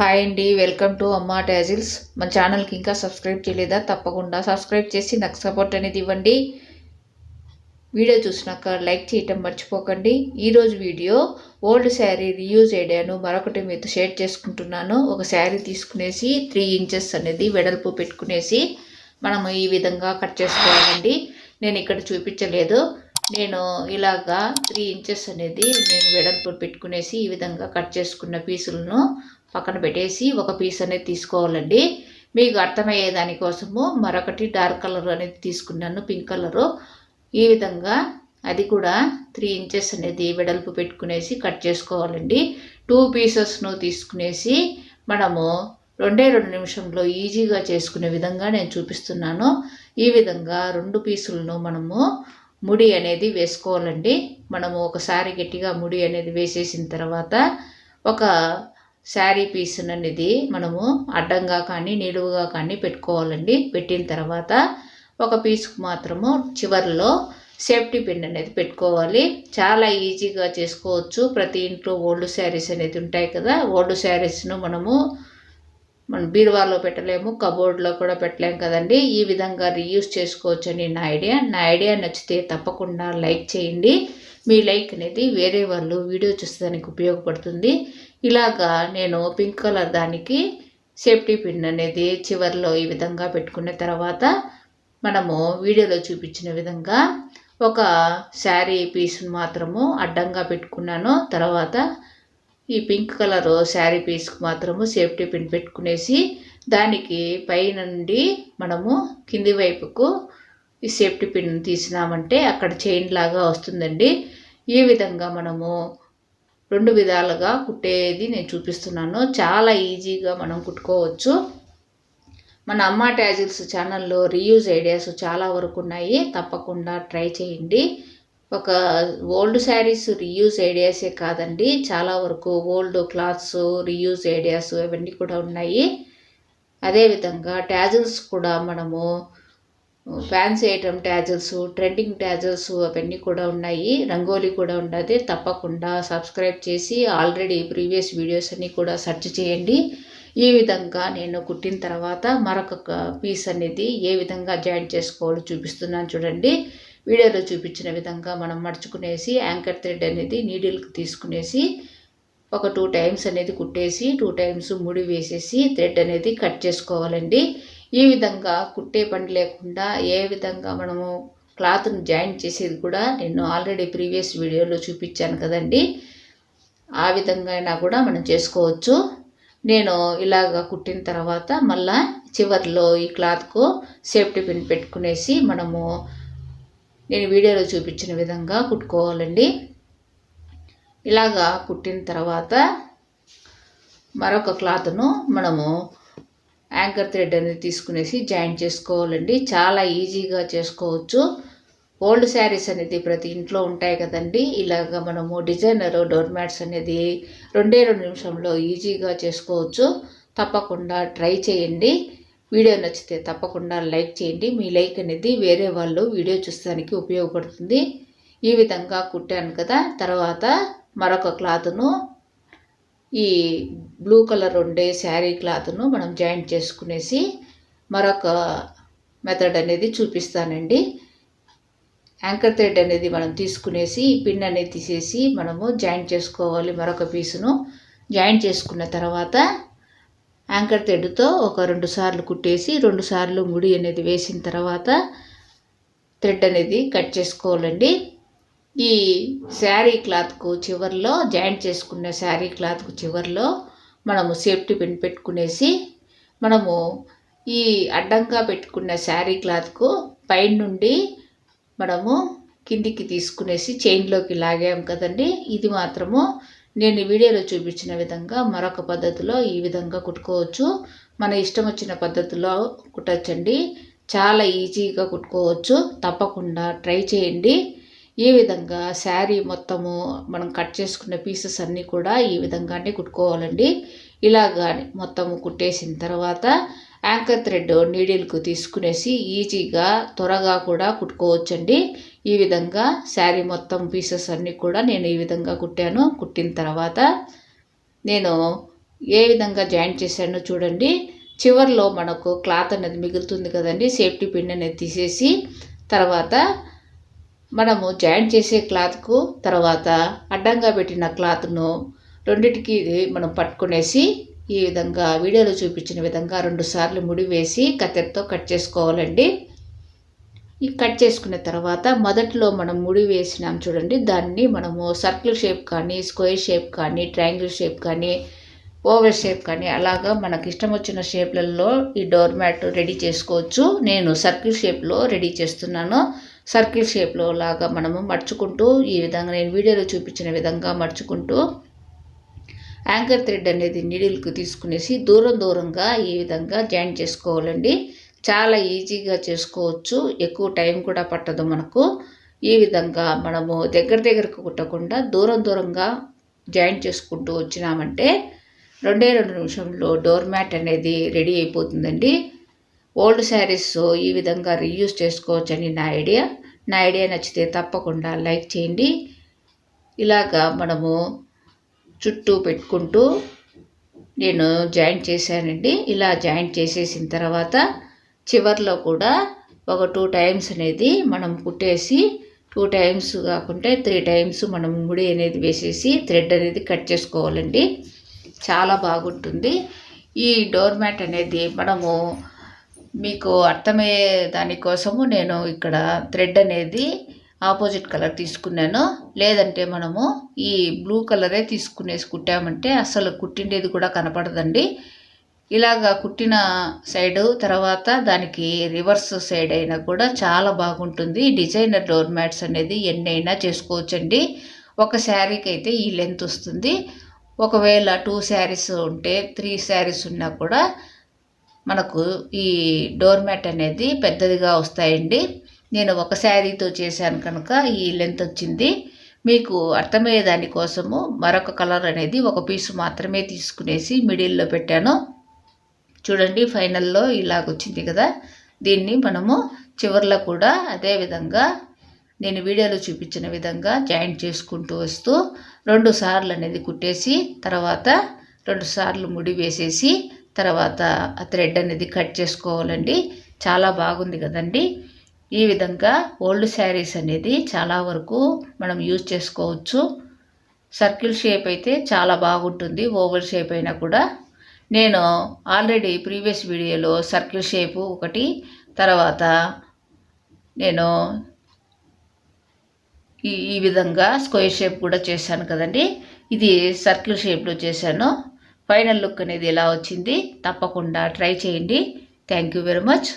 Hi అండి welcome to అమ్మా tassels మన ఛానల్కి ఇంకా సబ్స్క్రైబ్ చేయలేదా? తప్పకుండా సబ్స్క్రైబ్ చేసి నాకు సపోర్ట్ అనేది ఇవ్వండి. వీడియో చూసినాక లైక్ చేయటం మర్చిపోకండి. ఈరోజు వీడియో ఓల్డ్ శారీ రీయూజ్ అయ్యాను. మరొకటి మీతో షేర్ చేసుకుంటున్నాను. ఒక శారీ తీసుకునేసి త్రీ ఇంచెస్ అనేది వెడల్పు పెట్టుకునేసి మనము ఈ విధంగా కట్ చేసుకోవాలండి. నేను ఇక్కడ చూపించలేదు. నేను ఇలాగా త్రీ ఇంచెస్ అనేది నేను వెడల్పు పెట్టుకునేసి ఈ విధంగా కట్ చేసుకున్న పీసులను పక్కన పెట్టేసి ఒక పీస్ అనేది తీసుకోవాలండి. మీకు అర్థమయ్యే దానికోసము మరొకటి డార్క్ కలర్ అనేది తీసుకున్నాను పింక్ కలరు. ఈ విధంగా అది కూడా త్రీ ఇంచెస్ అనేది వెడల్పు పెట్టుకునేసి కట్ చేసుకోవాలండి. టూ పీసెస్ను తీసుకునేసి మనము రెండే రెండు నిమిషంలో ఈజీగా చేసుకునే విధంగా నేను చూపిస్తున్నాను. ఈ విధంగా రెండు పీసులను మనము ముడి అనేది వేసుకోవాలండి. మనము ఒకసారి గట్టిగా ముడి అనేది వేసేసిన తర్వాత ఒక శారీ పీస్ అనేది మనము అడ్డంగా కానీ నిలువుగా కానీ పెట్టుకోవాలండి. పెట్టిన తర్వాత ఒక పీస్కు మాత్రము చివరిలో సేఫ్టీ పిన్ అనేది పెట్టుకోవాలి. చాలా ఈజీగా చేసుకోవచ్చు. ప్రతి ఇంట్లో ఓల్డ్ శారీస్ అనేది ఉంటాయి కదా. ఓల్డ్ శారీస్ను మనము మనం బీరువాలో పెట్టలేము. కబోర్డ్లో కూడా పెట్టలేము కదండి. ఈ విధంగా రీయూస్ చేసుకోవచ్చు అని నా ఐడియా. నా ఐడియా నచ్చితే తప్పకుండా లైక్ చేయండి. మీ లైక్ అనేది వేరే వాళ్ళు వీడియో చూసేదానికి ఉపయోగపడుతుంది. ఇలాగా నేను పింక్ కలర్ దానికి సేఫ్టీ పిన్ అనేది చివరిలో ఈ విధంగా పెట్టుకున్న తర్వాత మనము వీడియోలో చూపించిన విధంగా ఒక శారీ పీస్ను మాత్రము అడ్డంగా పెట్టుకున్నాను. తర్వాత ఈ పింక్ కలర్ శారీ పీస్కి మాత్రము సేఫ్టీ పిన్ పెట్టుకునేసి దానికి పై నుండి మనము కింది వైపుకు ఈ సేఫ్టీ పిన్ తీసినామంటే అక్కడ చైన్ లాగా వస్తుందండి. ఈ విధంగా మనము రెండు విధాలుగా కుట్టేది నేను చూపిస్తున్నాను. చాలా ఈజీగా మనం కుట్టుకోవచ్చు. మన అమ్మ ట్యాజిల్స్ ఛానల్లో రీయూజ్ ఐడియాస్ చాలా వరకు ఉన్నాయి. తప్పకుండా ట్రై చేయండి. ఒక ఓల్డ్ శారీస్ రీయూజ్ ఐడియాసే కాదండి. చాలా వరకు ఓల్డ్ క్లాత్స్ రీయూజ్ ఐడియాస్ ఇవన్నీ కూడా ఉన్నాయి. అదేవిధంగా ట్యాజిల్స్ కూడా మనము fancy item tassels trending tassels అవన్నీ కూడా ఉన్నాయి. రంగోలీ కూడా ఉన్నది. తప్పకుండా సబ్స్క్రైబ్ చేసి ఆల్రెడీ ప్రీవియస్ వీడియోస్ అన్నీ కూడా సెర్చ్ చేయండి. ఈ విధంగా నేను కుట్టిన తర్వాత మరొక పీస్ అనేది ఏ విధంగా జాయిన్ చేసుకోవాలో చూపిస్తున్నాను చూడండి. వీడియోలో చూపించిన విధంగా మనం మడుచుకునేసి యాంకర్ థ్రెడ్ అనేది నీడిల్కి తీసుకునేసి ఒక టూ టైమ్స్ అనేది కుట్టేసి టూ టైమ్స్ ముడి వేసేసి థ్రెడ్ అనేది కట్ చేసుకోవాలండి. ఈ విధంగా కుట్టే పని లేకుండా ఏ విధంగా మనము క్లాత్ను జాయిన్ చేసేది కూడా నేను ఆల్రెడీ ప్రీవియస్ వీడియోలో చూపించాను కదండి. ఆ విధంగా అయినా కూడా మనం చేసుకోవచ్చు. నేను ఇలాగ కుట్టిన తర్వాత మళ్ళా చివరిలో ఈ క్లాత్కు సేఫ్టీ పిన్ పెట్టుకునేసి మనము నేను వీడియోలో చూపించిన విధంగా కుట్టుకోవాలండి. ఇలాగా కుట్టిన తర్వాత మరొక క్లాత్ను మనము యాంకర్ థ్రెడ్ అనేది తీసుకునేసి జాయిన్ చేసుకోవాలండి. చాలా ఈజీగా చేసుకోవచ్చు. ఓల్డ్ శారీస్ అనేది ప్రతి ఇంట్లో ఉంటాయి కదండి. ఇలాగ మనము డిజైనర్ డోర్ మ్యాట్స్ అనేది రెండే రెండు నిమిషంలో ఈజీగా చేసుకోవచ్చు. తప్పకుండా ట్రై చేయండి. వీడియో నచ్చితే తప్పకుండా లైక్ చేయండి. మీ లైక్ అనేది వేరే వాళ్ళు వీడియో చూస్తానికి ఉపయోగపడుతుంది. ఈ విధంగా కుట్టాను కదా. తర్వాత మరొక క్లాత్ను ఈ బ్లూ కలర్ ఉండే శారీ క్లాత్ను మనం జాయింట్ చేసుకునేసి మరొక మెథడ్ అనేది చూపిస్తానండి. యాంకర్ థ్రెడ్ అనేది మనం తీసుకునేసి పిన్ అనేది తీసేసి మనము జాయింట్ చేసుకోవాలి మరొక పీసును. జాయింట్ చేసుకున్న తర్వాత యాంకర్ థ్రెడ్తో ఒక రెండు సార్లు కుట్టేసి రెండు సార్లు ముడి అనేది వేసిన తర్వాత థ్రెడ్ అనేది కట్ చేసుకోవాలండి. ఈ శారీ క్లాత్కు చివరిలో జాయింట్ చేసుకున్న శారీ క్లాత్కు చివరిలో మనము సేఫ్టీ పిన్ పెట్టుకునేసి మనము ఈ అడ్డంగా పెట్టుకున్న శారీ క్లాత్కు పైన నుండి మనము కిందికి తీసుకునేసి చైన్లోకి లాగాం కదండి. ఇది మాత్రము నేను వీడియోలో చూపించిన విధంగా మరొక పద్ధతిలో ఈ విధంగా కుట్టుకోవచ్చు. మన ఇష్టం వచ్చిన పద్ధతిలో కుట్టచ్చండి. చాలా ఈజీగా కుట్టుకోవచ్చు. తప్పకుండా ట్రై చేయండి. ఈ విధంగా శారీ మొత్తము మనం కట్ చేసుకున్న పీసెస్ అన్నీ కూడా ఈ విధంగానే కుట్టుకోవాలండి. ఇలాగా మొత్తము కుట్టేసిన తర్వాత యాంకర్ థ్రెడ్ నీడిల్కు తీసుకునేసి ఈజీగా త్వరగా కూడా కుట్టుకోవచ్చండి. ఈ విధంగా శారీ మొత్తం పీసెస్ అన్నీ కూడా నేను ఈ విధంగా కుట్టాను. కుట్టిన తర్వాత నేను ఏ విధంగా జాయింట్ చేశానో చూడండి. చివర్లో మనకు క్లాత్ అనేది మిగులుతుంది కదండి. సేఫ్టీ పిన్ అనేది తీసేసి తర్వాత మనము జాయింట్ చేసే క్లాత్కు తర్వాత అడ్డంగా పెట్టిన క్లాత్ను రెండిటికి ఇది మనం పట్టుకునేసి ఈ విధంగా వీడియోలో చూపించిన విధంగా రెండు సార్లు ముడి వేసి కత్తెరతో కట్ చేసుకోవాలండి. ఈ కట్ చేసుకున్న తర్వాత మొదట్లో మనం ముడి వేసినాం చూడండి. దాన్ని మనము సర్కిల్ షేప్ కానీ స్క్వేర్ షేప్ కానీ ట్రయాంగిల్ షేప్ కానీ ఓవర్ షేప్ కానీ అలాగా మనకి ఇష్టం వచ్చిన షేప్లలో ఈ డోర్ మ్యాట్ రెడీ చేసుకోవచ్చు. నేను సర్కిల్ షేప్లో రెడీ చేస్తున్నాను. సర్కిల్ షేప్లో లాగా మనము మడుచుకుంటూ ఈ విధంగా నేను వీడియోలో చూపించిన విధంగా మడుచుకుంటూ యాంకర్ థ్రెడ్ అనేది నీడిల్కి తీసుకునేసి దూరం దూరంగా ఈ విధంగా జాయిన్ చేసుకోవాలండి. చాలా ఈజీగా చేసుకోవచ్చు. ఎక్కువ టైం కూడా పట్టదు మనకు. ఈ విధంగా మనము దగ్గర దగ్గరకు కుట్టకుండా దూరం దూరంగా జాయిన్ చేసుకుంటూ వచ్చినామంటే రెండే రెండు నిమిషంలో డోర్ మ్యాట్ అనేది రెడీ అయిపోతుందండి. ఓల్డ్ శారీస్ ఈ విధంగా రీయూజ్ చేసుకోవచ్చని నా ఐడియా. నా ఐడియా నచ్చితే తప్పకుండా లైక్ చేయండి. ఇలాగా మనము చుట్టూ పెట్టుకుంటూ నేను జాయింట్ చేశానండి. ఇలా జాయింట్ చేసేసిన తర్వాత చివర్లో కూడా ఒక టూ టైమ్స్ అనేది మనం కుట్టేసి టూ టైమ్స్ కాకుంటే త్రీ టైమ్స్ మనం ముడి అనేది వేసేసి థ్రెడ్ అనేది కట్ చేసుకోవాలండి. చాలా బాగుంటుంది. ఈ డోర్ మ్యాట్ అనేది మనము మీకు అర్థమయ్యే దానికోసము నేను ఇక్కడ థ్రెడ్ అనేది ఆపోజిట్ కలర్ తీసుకున్నాను. లేదంటే మనము ఈ బ్లూ కలరే తీసుకునేసి కుట్టామంటే అసలు కుట్టిండేది కూడా కనపడదండి. ఇలాగా కుట్టిన సైడు తర్వాత దానికి రివర్స్ సైడ్ అయినా కూడా చాలా బాగుంటుంది. డిజైనర్ డోర్ మ్యాట్స్ అనేది ఎన్నైనా చేసుకోవచ్చండి. ఒక శారీకి అయితే ఈ లెంత్ వస్తుంది. ఒకవేళ టూ శారీస్ ఉంటే త్రీ శారీస్ ఉన్నా కూడా మనకు ఈ డోర్ మ్యాట్ అనేది పెద్దదిగా వస్తాయండి. నేను ఒక శారీతో చేశాను కనుక ఈ లెంత్ వచ్చింది. మీకు అర్థమయ్యే దానికోసము మరొక కలర్ అనేది ఒక పీసు మాత్రమే తీసుకునేసి మిడిల్లో పెట్టాను. చూడండి ఫైనల్లో ఇలాగొచ్చింది కదా. దీన్ని మనము చివర్లో కూడా అదే విధంగా నేను వీడియోలో చూపించిన విధంగా జాయింట్ చేసుకుంటూ వస్తూ రెండు సార్లు అనేది కుట్టేసి తర్వాత రెండు సార్లు ముడి వేసేసి తర్వాత ఆ థ్రెడ్ అనేది కట్ చేసుకోవాలండి. చాలా బాగుంది కదండి. ఈ విధంగా ఓల్డ్ శారీస్ అనేది చాలా వరకు మనం యూజ్ చేసుకోవచ్చు. సర్కిల్ షేప్ అయితే చాలా బాగుంటుంది. ఓవల్ షేప్ అయినా కూడా. నేను ఆల్రెడీ ప్రీవియస్ వీడియోలో సర్కిల్ షేపు ఒకటి తర్వాత నేను ఈ ఈ విధంగా స్క్వేర్ షేప్ కూడా చేశాను కదండి. ఇది సర్కిల్ షేప్లో చేశాను. ఫైనల్ లుక్ అనేది ఎలా వచ్చింది తప్పకుండా ట్రై చేయండి. Thank you very much.